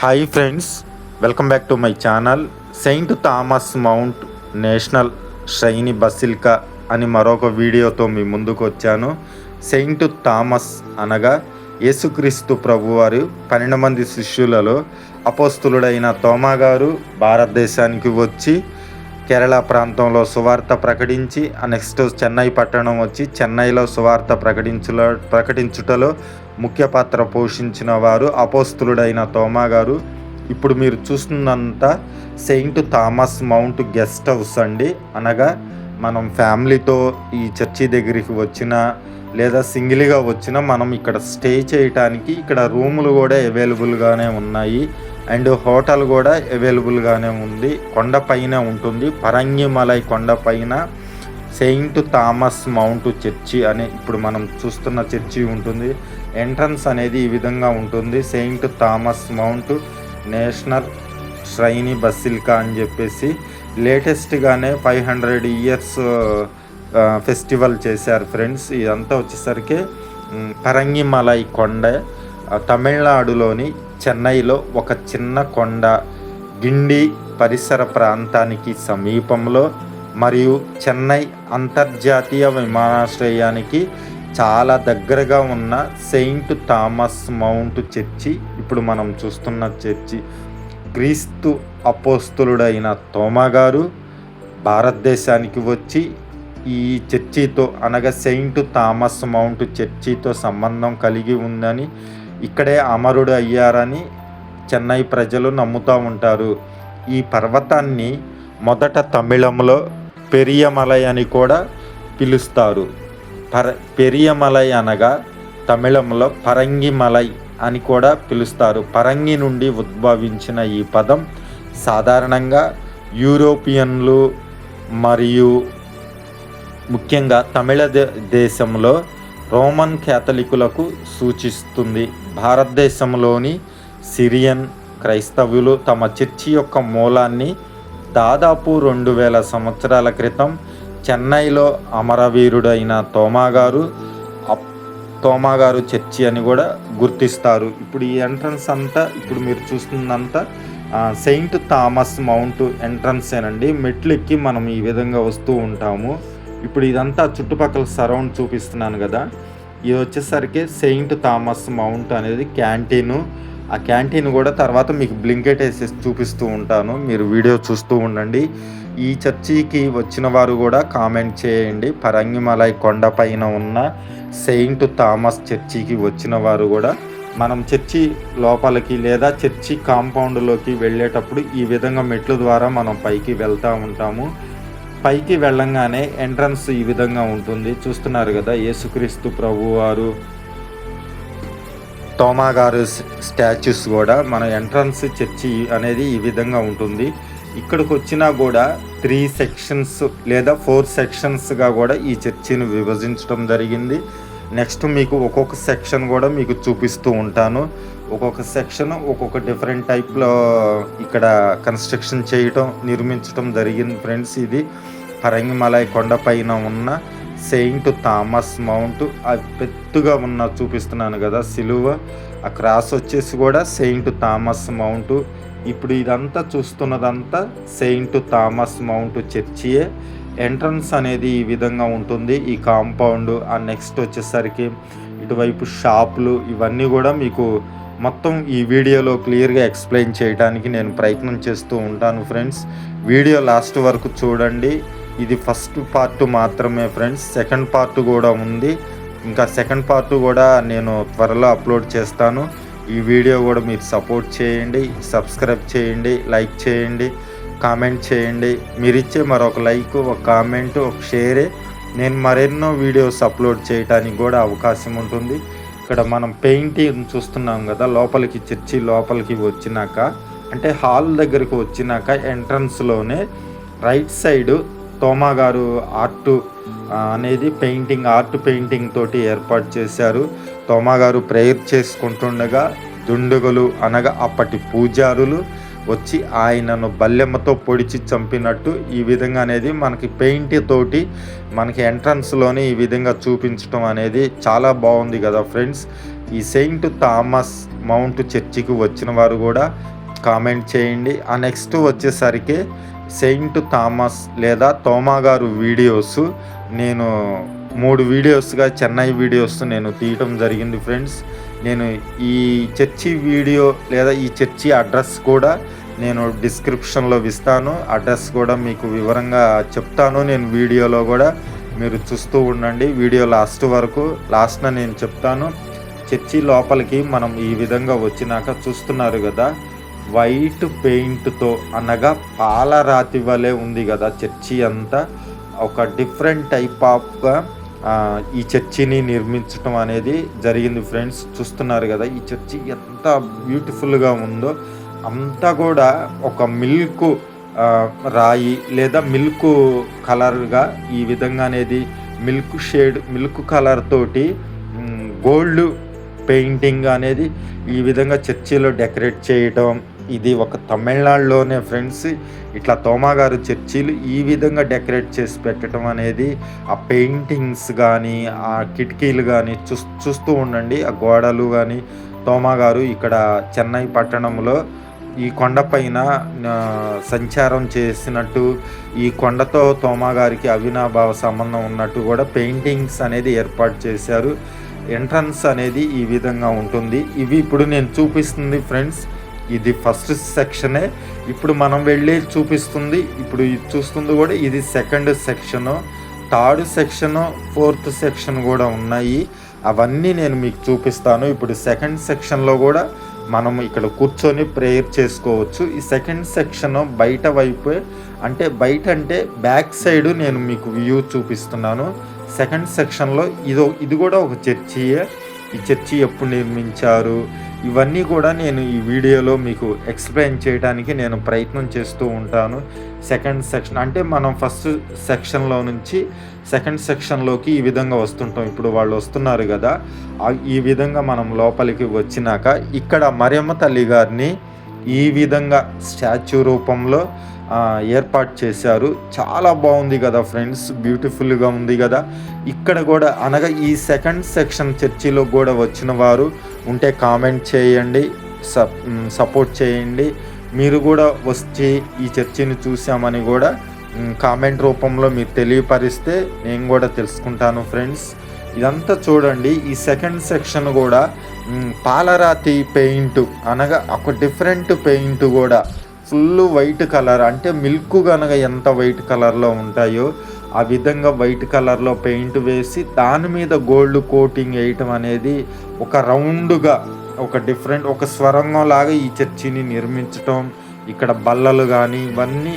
Hi friends welcome back to my channel. Saint Thomas Mount National shrine basilica అని మరొక వీడియోతో మీ ముందుకు వచ్చాను. సెయింట్ థామస్ అనగా యేసుక్రీస్తు ప్రభువారు పన్నెండు మంది శిష్యులలో అపోస్తులుడైన తోమా గారు భారతదేశానికి వచ్చి కేరళ ప్రాంతంలో సువార్త ప్రకటించి నెక్స్ట్ చెన్నై పట్టణం వచ్చి చెన్నైలో సువార్త ప్రకటించుల ప్రకటించుటలో ముఖ్య పాత్ర పోషించిన వారు అపోస్తులుడైన తోమా గారు. ఇప్పుడు మీరు చూస్తున్నంత Saint Thomas Mount guest house అండి. అనగా మనం ఫ్యామిలీతో ఈ చర్చి దగ్గరికి వచ్చిన లేదా సింగిల్గా వచ్చిన మనం ఇక్కడ స్టే చేయటానికి ఇక్కడ రూములు కూడా అవైలబుల్గానే ఉన్నాయి. అండ్ హోటల్ కూడా అవైలబుల్గానే ఉంది. కొండపైన ఉంటుంది. పరంగిమలై కొండపైన సెయింట్ థామస్ మౌంట్ చర్చి అనే ఇప్పుడు మనం చూస్తున్న చర్చి ఉంటుంది. ఎంట్రన్స్ అనేది ఈ విధంగా ఉంటుంది. Saint Thomas Mount National shrine basilica అని చెప్పేసి లేటెస్ట్గానే ఫైవ్ హండ్రెడ్ ఇయర్స్ ఫెస్టివల్ చేశారు ఫ్రెండ్స్. ఇదంతా వచ్చేసరికి పరంగిమలై కొండ తమిళనాడులోని చెన్నైలో ఒక చిన్న కొండ గిండి పరిసర ప్రాంతానికి సమీపంలో మరియు చెన్నై అంతర్జాతీయ విమానాశ్రయానికి చాలా దగ్గరగా ఉన్న సెయింట్ థామస్ మౌంట్ చర్చి ఇప్పుడు మనం చూస్తున్న చర్చి క్రీస్తు అపోస్తులుడైన తోమా గారు భారతదేశానికి వచ్చి ఈ చర్చితో అనగా సెయింట్ థామస్ మౌంట్ చర్చితో సంబంధం కలిగి ఉందని ఇక్కడే అమరుడు అయ్యారని చెన్నై ప్రజలు నమ్ముతూ ఉంటారు. ఈ పర్వతాన్ని మొదట తమిళంలో పెరియమలై అని కూడా పిలుస్తారు. పర పెరియమలై అనగా తమిళంలో పరంగిమలై అని కూడా పిలుస్తారు. పరంగి నుండి ఉద్భవించిన ఈ పదం సాధారణంగా యూరోపియన్లు మరియు ముఖ్యంగా తమిళ దేశంలో రోమన్ క్యాథలికులకు సూచిస్తుంది భారతదేశంలోని సిరియన్ క్రైస్తవులు తమ చర్చి యొక్క మూలాన్ని దాదాపు రెండు వేల సంవత్సరాల క్రితం చెన్నైలో అమరవీరుడైన తోమాగారు తోమాగారు చర్చి అని కూడా గుర్తిస్తారు. ఇప్పుడు ఈ ఎంట్రన్స్ అంతా ఇప్పుడు మీరు చూస్తుందంతా సెయింట్ థామస్ మౌంట్ ఎంట్రన్స్ ఏనండి మెట్లు ఎక్కి మనం ఈ విధంగా వస్తూ ఉంటాము. ఇప్పుడు ఇదంతా చుట్టుపక్కల సరౌండ్ చూపిస్తున్నాను కదా. ఇది వచ్చేసరికి సెయింట్ థామస్ మౌంట్ అనేది క్యాంటీను ఆ క్యాంటీన్ కూడా తర్వాత మీకు బ్లింకెట్ వేసేసి చూపిస్తూ ఉంటాను. మీరు వీడియో చూస్తూ ఉండండి. ఈ చర్చికి వచ్చిన వారు కూడా కామెంట్ చేయండి. పరంగిమలై కొండపైన ఉన్న సెయింట్ థామస్ చర్చికి వచ్చిన వారు కూడా మనం చర్చి లోపలికి లేదా చర్చి కాంపౌండ్లోకి వెళ్ళేటప్పుడు ఈ విధంగా మెట్ల ద్వారా మనం పైకి వెళ్తూ ఉంటాము. పైకి వెళ్ళంగానే ఎంట్రన్స్ ఈ విధంగా ఉంటుంది. చూస్తున్నారు కదా యేసుక్రీస్తు ప్రభు వారు తోమా గారు స్టాచ్యూస్ కూడా మన ఎంట్రన్స్ చర్చి అనేది ఈ విధంగా ఉంటుంది. ఇక్కడికి వచ్చినా కూడా త్రీ సెక్షన్స్ లేదా ఫోర్ సెక్షన్స్గా కూడా ఈ చర్చిని విభజించడం జరిగింది. నెక్స్ట్ మీకు ఒక్కొక్క సెక్షన్ కూడా మీకు చూపిస్తూ ఉంటాను. ఒక్కొక్క సెక్షన్ ఒక్కొక్క డిఫరెంట్ టైప్లో ఇక్కడ కన్స్ట్రక్షన్ చేయటం నిర్మించడం జరిగింది ఫ్రెండ్స్ ఇది. పరంగిమలై కొండపైన ఉన్న సెయింట్ థామస్ మౌంట్ అది పెద్దగా ఉన్న చూపిస్తున్నాను కదా సిలువ ఆ క్రాస్ వచ్చేసి కూడా సెయింట్ థామస్ మౌంట్. ఇప్పుడు ఇదంతా చూస్తున్నదంతా సెయింట్ థామస్ మౌంట్ చర్చియే. ఎంట్రన్స్ అనేది ఈ విధంగా ఉంటుంది ఈ కాంపౌండ్ ఆ నెక్స్ట్ వచ్చేసరికి ఇటువైపు షాపులు ఇవన్నీ కూడా మీకు మొత్తం ఈ వీడియోలో క్లియర్గా ఎక్స్ప్లెయిన్ చేయడానికి నేను ప్రయత్నం చేస్తూ ఉంటాను ఫ్రెండ్స్. వీడియో లాస్ట్ వరకు చూడండి. ఇది ఫస్ట్ పార్ట్ మాత్రమే ఫ్రెండ్స్ సెకండ్ పార్ట్ కూడా ఉంది. ఇంకా సెకండ్ పార్ట్ కూడా నేను త్వరలో అప్లోడ్ చేస్తాను. ఈ వీడియో కూడా మీరు సపోర్ట్ చేయండి సబ్స్క్రైబ్ చేయండి లైక్ చేయండి కామెంట్ చేయండి. మీరు ఇచ్చే మరొక లైక్ ఒక కామెంట్ ఒక షేరే నేను మరెన్నో వీడియోస్ అప్లోడ్ చేయడానికి కూడా అవకాశం ఉంటుంది. ఇక్కడ మనం పెయింటింగ్ చూస్తున్నాం కదా లోపలికి చర్చి లోపలికి వచ్చినాక అంటే హాల్ దగ్గరికి వచ్చినాక ఎంట్రన్స్లోనే రైట్ సైడ్ తోమా గారు ఆర్ట్ అనేది పెయింటింగ్ ఆర్ట్ పెయింటింగ్ తోటి ఏర్పాటు చేశారు. తోమా గారు ప్రేయర్ చేసుకుంటుండగా దుండగులు అనగా అప్పటి పూజారులు వచ్చి ఆయనను బల్లెమ్మతో పొడిచి చంపినట్టు ఈ విధంగా అనేది మనకి పెయింట్ తోటి మనకి ఎంట్రన్స్లోనే ఈ విధంగా చూపించడం అనేది చాలా బాగుంది కదా ఫ్రెండ్స్. ఈ సెయింట్ థామస్ మౌంట్ చర్చికి వచ్చిన వారు కూడా కామెంట్ చేయండి. ఆ నెక్స్ట్ వచ్చేసరికి సెయింట్ థామస్ లేదా తోమా గారు వీడియోస్ నేను మూడు వీడియోస్గా చెన్నై వీడియోస్ నేను తీయటం జరిగింది ఫ్రెండ్స్. నేను ఈ చర్చి వీడియో లేదా ఈ చర్చి అడ్రస్ కూడా నేను డిస్క్రిప్షన్లో ఇస్తాను. అడ్రస్ కూడా మీకు వివరంగా చెప్తాను. నేను వీడియోలో కూడా మీరు చూస్తూ ఉండండి. వీడియో లాస్ట్ వరకు లాస్ట్న నేను చెప్తాను. చర్చి లోపలికి మనం ఈ విధంగా వచ్చినాక చూస్తున్నారు కదా వైట్ పెయింట్తో అనగా పాలరాతి వలె ఉంది కదా చర్చి అంతా. ఒక డిఫరెంట్ టైప్ ఆఫ్గా ఈ చర్చిని నిర్మించడం అనేది జరిగింది ఫ్రెండ్స్. చూస్తున్నారు కదా ఈ చర్చి ఎంత బ్యూటిఫుల్గా ఉందో. అంతా కూడా ఒక మిల్క్ రాయి లేదా మిల్క్ కలర్గా ఈ విధంగా అనేది మిల్క్ షేడ్ మిల్క్ కలర్ తోటి గోల్డ్ పెయింటింగ్ అనేది ఈ విధంగా చర్చిలో డెకరేట్ చేయటం ఇది ఒక తమిళనాడులోనే ఫ్రెండ్స్. ఇట్లా తోమాగారు చర్చీలు ఈ విధంగా డెకరేట్ చేసి పెట్టడం అనేది ఆ పెయింటింగ్స్ కానీ ఆ కిటికీలు కానీ చూ చూస్తూ ఉండండి. ఆ గోడలు కానీ తోమాగారు ఇక్కడ చెన్నై పట్టణంలో ఈ కొండపైన సంచారం చేసినట్టు ఈ కొండతో తోమాగారికి అవినాభావ సంబంధం ఉన్నట్టు కూడా పెయింటింగ్స్ అనేది ఏర్పాటు చేశారు. ఎంట్రన్స్ అనేది ఈ విధంగా ఉంటుంది. ఇవి ఇప్పుడు నేను చూపిస్తుంది ఫ్రెండ్స్. ఇది ఫస్ట్ సెక్షనే. ఇప్పుడు మనం వెళ్ళి చూపిస్తుంది ఇప్పుడు ఇది చూస్తుంది కూడా ఇది second section. Third section fourth section కూడా ఉన్నాయి. అవన్నీ నేను మీకు చూపిస్తాను. ఇప్పుడు సెకండ్ సెక్షన్లో కూడా మనం ఇక్కడ కూర్చొని ప్రేయర్ చేసుకోవచ్చు. ఈ సెకండ్ సెక్షన్ బయట వైపు అంటే బయట అంటే బ్యాక్ సైడ్ నేను మీకు వ్యూ చూపిస్తున్నాను. సెకండ్ సెక్షన్లో ఇదో ఇది కూడా ఒక చర్చియే. ఈ చర్చి ఎప్పుడు నిర్మించారు? ఇవన్నీ కూడా నేను ఈ వీడియోలో మీకు ఎక్స్ప్లెయిన్ చేయడానికి నేను ప్రయత్నం చేస్తూ ఉంటాను. సెకండ్ సెక్షన్ అంటే మనం ఫస్ట్ సెక్షన్లో నుంచి సెకండ్ సెక్షన్లోకి ఈ విధంగా వస్తుంటాం. ఇప్పుడు వాళ్ళు వస్తున్నారు కదా ఈ విధంగా మనం లోపలికి వచ్చినాక ఇక్కడ మరియమ్మ తల్లి గారిని ఈ విధంగా స్టాచ్యూ రూపంలో ఏర్పాటు చేశారు. చాలా బాగుంది కదా ఫ్రెండ్స్ బ్యూటిఫుల్గా ఉంది కదా. ఇక్కడ కూడా అనగా ఈ సెకండ్ సెక్షన్ చర్చిలో కూడా వచ్చిన వారు ఉంటే కామెంట్ చేయండి సపోర్ట్ చేయండి. మీరు కూడా వచ్చి ఈ చర్చిని చూసామని కూడా కామెంట్ రూపంలో మీరు తెలియపరిస్తే నేను కూడా తెలుసుకుంటాను ఫ్రెండ్స్. ఇదంతా చూడండి ఈ సెకండ్ సెక్షన్ కూడా పాలరాతి పెయింట్ అనగా ఒక డిఫరెంట్ పెయింట్ కూడా ఫుల్ వైట్ కలర్ అంటే మిల్క్ కనుక ఎంత వైట్ కలర్లో ఉంటాయో ఆ విధంగా వైట్ కలర్లో పెయింట్ వేసి దాని మీద గోల్డ్ కోటింగ్ వేయటం అనేది ఒక రౌండ్గా ఒక డిఫరెంట్ ఒక స్వరంగం లాగా ఈ చర్చిని నిర్మించటం ఇక్కడ బల్లలు కానీ ఇవన్నీ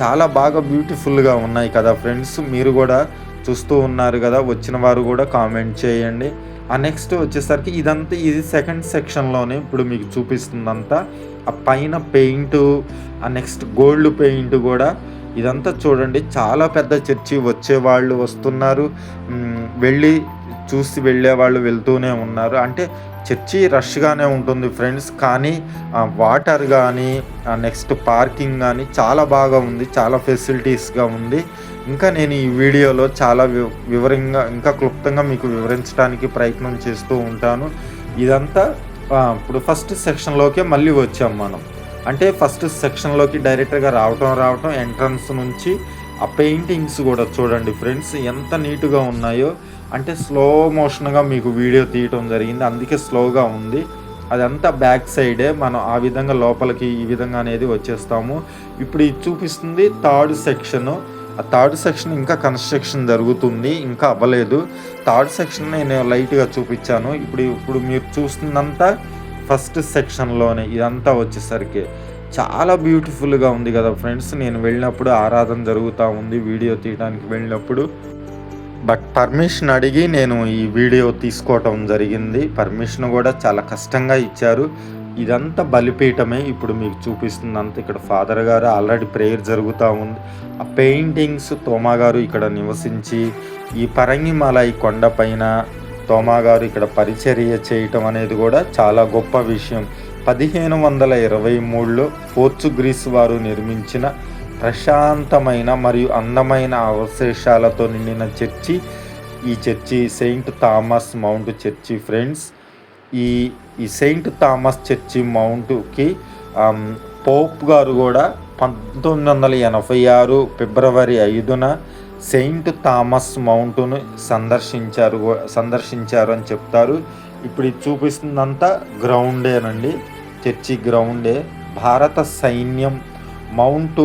చాలా బాగా బ్యూటిఫుల్గా ఉన్నాయి కదా ఫ్రెండ్స్. మీరు కూడా చూస్తూ ఉన్నారు కదా వచ్చిన వారు కూడా కామెంట్ చేయండి. ఆ నెక్స్ట్ వచ్చేసరికి ఇదంతా ఇది సెకండ్ సెక్షన్లోనే ఇప్పుడు మీకు చూపిస్తుందంతా. ఆ పైన పెయింట్ ఆ నెక్స్ట్ గోల్డ్ పెయింట్ కూడా ఇదంతా చూడండి చాలా పెద్ద చర్చి. వచ్చేవాళ్ళు వస్తున్నారు. వెళ్ళి చూసి వెళ్ళే వాళ్ళు వెళ్తూనే ఉన్నారు. అంటే చర్చి రష్గానే ఉంటుంది ఫ్రెండ్స్ కానీ వాటర్ కానీ నెక్స్ట్ పార్కింగ్ కానీ చాలా బాగా ఉంది చాలా ఫెసిలిటీస్గా ఉంది. ఇంకా నేను ఈ వీడియోలో చాలా వివరంగా ఇంకా క్లుప్తంగా మీకు వివరించడానికి ప్రయత్నం చేస్తూ ఉంటాను. ఇదంతా ఇప్పుడు ఫస్ట్ సెక్షన్లోకే మళ్ళీ వచ్చాం మనం. అంటే ఫస్ట్ సెక్షన్లోకి డైరెక్ట్గా రావటం రావటం ఎంట్రన్స్ నుంచి ఆ పెయింటింగ్స్ కూడా చూడండి ఫ్రెండ్స్ ఎంత నీట్గా ఉన్నాయో. అంటే స్లో మోషన్గా మీకు వీడియో తీయటం జరిగింది. అందుకే స్లోగా ఉంది. అదంతా బ్యాక్ సైడే మనం ఆ విధంగా లోపలికి ఈ విధంగా అనేది వచ్చేస్తాము. ఇప్పుడు ఇది చూపిస్తుంది థర్డ్ సెక్షను ఆ థర్డ్ సెక్షన్ ఇంకా కన్స్ట్రక్షన్ జరుగుతుంది. ఇంకా అవ్వలేదు. థర్డ్ సెక్షన్ నేను లైట్గా చూపించాను. ఇప్పుడు ఇప్పుడు మీరు చూస్తుందంతా ఫస్ట్ సెక్షన్లోనే ఇదంతా వచ్చేసరికి చాలా బ్యూటిఫుల్గా ఉంది కదా ఫ్రెండ్స్. నేను వెళ్ళినప్పుడు ఆరాధన జరుగుతూ ఉంది వీడియో తీయడానికి వెళ్ళినప్పుడు. బట్ పర్మిషన్ అడిగి నేను ఈ వీడియో తీసుకోవటం జరిగింది. పర్మిషన్ కూడా చాలా కష్టంగా ఇచ్చారు. ఇదంతా బలిపీఠమే ఇప్పుడు మీకు చూపిస్తుంది. అంత ఇక్కడ ఫాదర్ గారు ఆల్రెడీ ప్రేయర్ జరుగుతూ ఉంది. ఆ పెయింటింగ్స్ తోమా గారు ఇక్కడ నివసించి ఈ పరంగిమల ఈ కొండపైన తోమా గారు ఇక్కడ పరిచర్య చేయటం అనేది కూడా చాలా గొప్ప విషయం. పదిహేను వందల ఇరవై మూడులో పోర్చుగ్రీస్ వారు నిర్మించిన ప్రశాంతమైన మరియు అందమైన అవశేషాలతో నిండిన చర్చి. ఈ church Saint Thomas Mount church friends. ఈ ఈ సెయింట్ థామస్ చర్చి మౌంట్కి పోప్ గారు కూడా పంతొమ్మిది వందల ఎనభై ఆరు ఫిబ్రవరి ఐదున సెయింట్ థామస్ మౌంట్ను సందర్శించారు సందర్శించారు అని చెప్తారు. ఇప్పుడు ఇది చూపిస్తుందంతా గ్రౌండేనండి చర్చి గ్రౌండే. భారత సైన్యం మౌంట్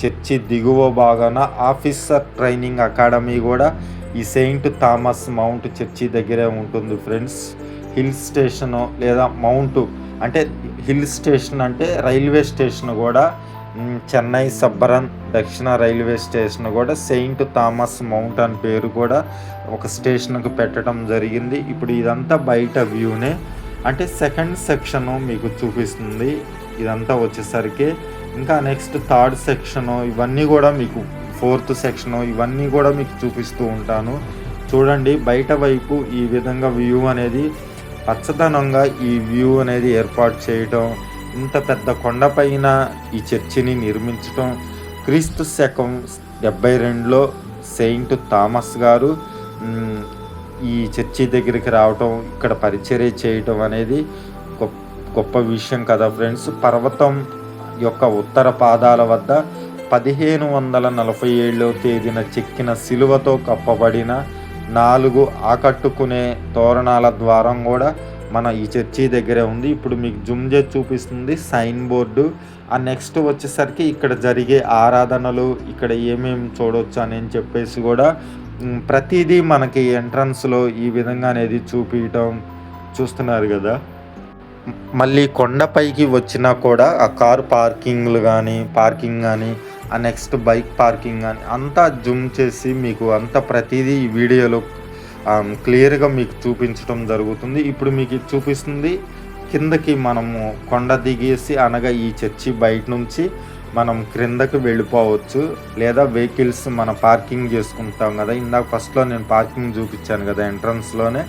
చర్చి దిగువ భాగాన ఆఫీసర్ ట్రైనింగ్ అకాడమీ కూడా ఈ సెయింట్ థామస్ మౌంట్ చర్చి దగ్గరే ఉంటుంది ఫ్రెండ్స్. హిల్ స్టేషను లేదా మౌంట్ అంటే హిల్ స్టేషన్ అంటే రైల్వే స్టేషన్ కూడా చెన్నై సబ్బరన్ దక్షిణ రైల్వే స్టేషన్ కూడా సెయింట్ థామస్ మౌంట్ అని పేరు కూడా ఒక స్టేషన్కి పెట్టడం జరిగింది. ఇప్పుడు ఇదంతా బయట వ్యూనే. అంటే సెకండ్ సెక్షన్ మీకు చూపిస్తుంది. ఇదంతా వచ్చేసరికి ఇంకా నెక్స్ట్ థర్డ్ సెక్షను ఇవన్నీ కూడా మీకు ఫోర్త్ సెక్షను ఇవన్నీ కూడా మీకు చూపిస్తూ ఉంటాను. చూడండి బయట వైపు ఈ విధంగా వ్యూ అనేది పచ్చదనంగా ఈ వ్యూ అనేది ఏర్పాటు చేయటం ఇంత పెద్ద కొండపైన ఈ చర్చిని నిర్మించటం క్రీస్తు శకం డెబ్బై రెండులో సెయింట్ థామస్ గారు ఈ చర్చి దగ్గరికి రావటం ఇక్కడ పరిచర్య చేయటం అనేది గొప్ప గొప్ప విషయం కదా ఫ్రెండ్స్. పర్వతం యొక్క ఉత్తర పాదాల వద్ద పదిహేను వందల నలభై ఏళ్ళవ తేదీన చెక్కిన సిలువతో కప్పబడిన నాలుగు ఆకట్టుకునే తోరణాల ద్వారం కూడా మన ఈ చర్చి దగ్గరే ఉంది. ఇప్పుడు మీకు జుమ్ చేసి చూపిస్తుంది సైన్ బోర్డు. ఆ నెక్స్ట్ వచ్చేసరికి ఇక్కడ జరిగే ఆరాధనలు ఇక్కడ ఏమేమి చూడొచ్చు అని చెప్పేసి కూడా ప్రతిదీ మనకి ఎంట్రన్స్లో ఈ విధంగా అనేది చూపించటం చూస్తున్నారు కదా. మళ్ళీ కొండపైకి వచ్చినా కూడా ఆ కార్ పార్కింగ్లు కానీ పార్కింగ్ కానీ ఆ నెక్స్ట్ బైక్ పార్కింగ్ అని అంతా జూమ్ చేసి మీకు అంతా ప్రతిదీ ఈ వీడియోలో క్లియర్గా మీకు చూపించడం జరుగుతుంది. ఇప్పుడు మీకు చూపిస్తుంది. కిందకి మనము కొండ దిగేసి అనగా ఈ చర్చి బయట నుంచి మనం క్రిందకి వెళ్ళిపోవచ్చు. లేదా వెహికల్స్ మన పార్కింగ్ చేసుకుంటాం కదా. ఇందాక ఫస్ట్లో నేను పార్కింగ్ చూపించాను కదా ఎంట్రన్స్లోనే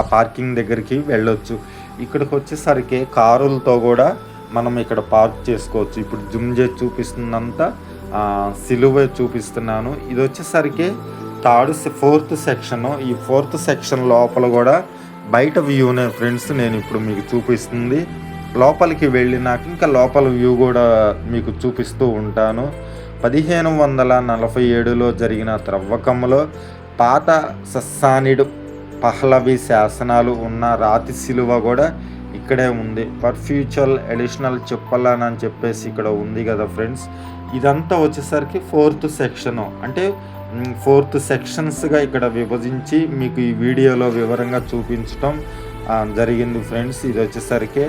ఆ పార్కింగ్ దగ్గరికి వెళ్ళొచ్చు. ఇక్కడికి వచ్చేసరికి కారులతో కూడా మనం ఇక్కడ పార్క్ చేసుకోవచ్చు. ఇప్పుడు జుమ్ చేసి చూపిస్తుందంతా సిలువ చూపిస్తున్నాను. ఇది వచ్చేసరికి థర్డ్ ఫోర్త్ సెక్షన్. ఈ ఫోర్త్ సెక్షన్ లోపల కూడా బయట వ్యూనే ఫ్రెండ్స్ నేను ఇప్పుడు మీకు చూపిస్తుంది. లోపలికి వెళ్ళినాక ఇంకా లోపల వ్యూ కూడా మీకు చూపిస్తూ ఉంటాను. పదిహేను వందల నలభై ఏడులో జరిగిన త్రవ్వకంలో పాత సస్సానిడు పహ్లవి శాసనాలు ఉన్న రాతి సిలువ కూడా ఇక్కడే ఉంది. ఫర్ ఫ్యూచర్ అడిషనల్ చెప్పాలని చెప్పేసి ఇక్కడ ఉంది కదా ఫ్రెండ్స్. ఇదంతా వచ్చేసరికి ఫోర్త్ సెక్షను. అంటే ఫోర్త్ సెక్షన్స్గా ఇక్కడ విభజించి మీకు ఈ వీడియోలో వివరంగా చూపించటం జరిగింది ఫ్రెండ్స్. ఇది వచ్చేసరికి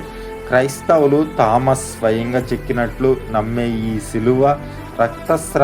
క్రైస్తవులు థామస్ స్వయంగా చెక్కినట్లు నమ్మే ఈ సిలువ రక్తస్రా